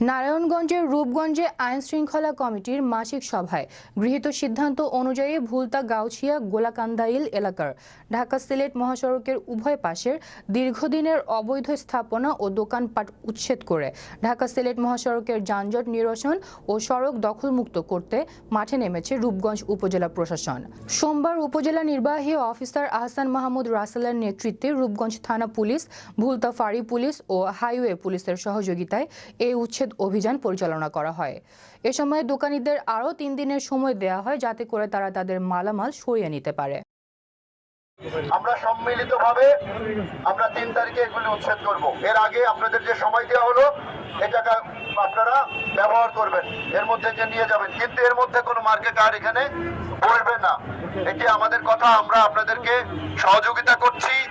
নারায়ণগঞ্জের রূপগঞ্জে আইন শৃঙ্খলা কমিটির মাসিক সভায় গৃহীত সিদ্ধান্ত অনুযায়ী ভুলতা গাউছিয়া গোলাকান্দাইল এলাকার ঢাকা সিলেট মহাসড়কের উভয় পাশের দীর্ঘদিনের অবৈধ স্থাপনা ও দোকানপাট উচ্ছেদ করে ঢাকা সিলেট মহাসড়কের যানজট নিরসন ও সড়ক দখলমুক্ত করতে মাঠে নেমেছে রূপগঞ্জ উপজেলা প্রশাসন। সোমবার উপজেলা নির্বাহী অফিসার আহসান মাহমুদ রাসেলের নেতৃত্বে রূপগঞ্জ থানা পুলিশ, ভুলতা ফাঁড়ি পুলিশ ও হাইওয়ে পুলিশের সহযোগিতায় এই উচ্ছেদ অভিযান পরিচালনা করা হয়। এ সময় দোকানীদের আরও তিন দিনের সময় দেওয়া হয় যাতে করে তারা তাদের মালামাল সরিয়ে নিতে পারে। আমরা সম্মিলিতভাবে আমরা তিন তারিখে এগুলি উচ্ছেদ করব। এর আগে আপনাদের যে সময় দেওয়া হলো, এটাকে আপনারা ব্যবহার করবেন। এর মধ্যে যে নিয়ে যাবেন। কিন্তু এর মধ্যে কোনো মার্কেট আর এখানে বসবে না। এটি আমাদের কথা। আমরা আপনাদেরকে সহযোগিতা করছি।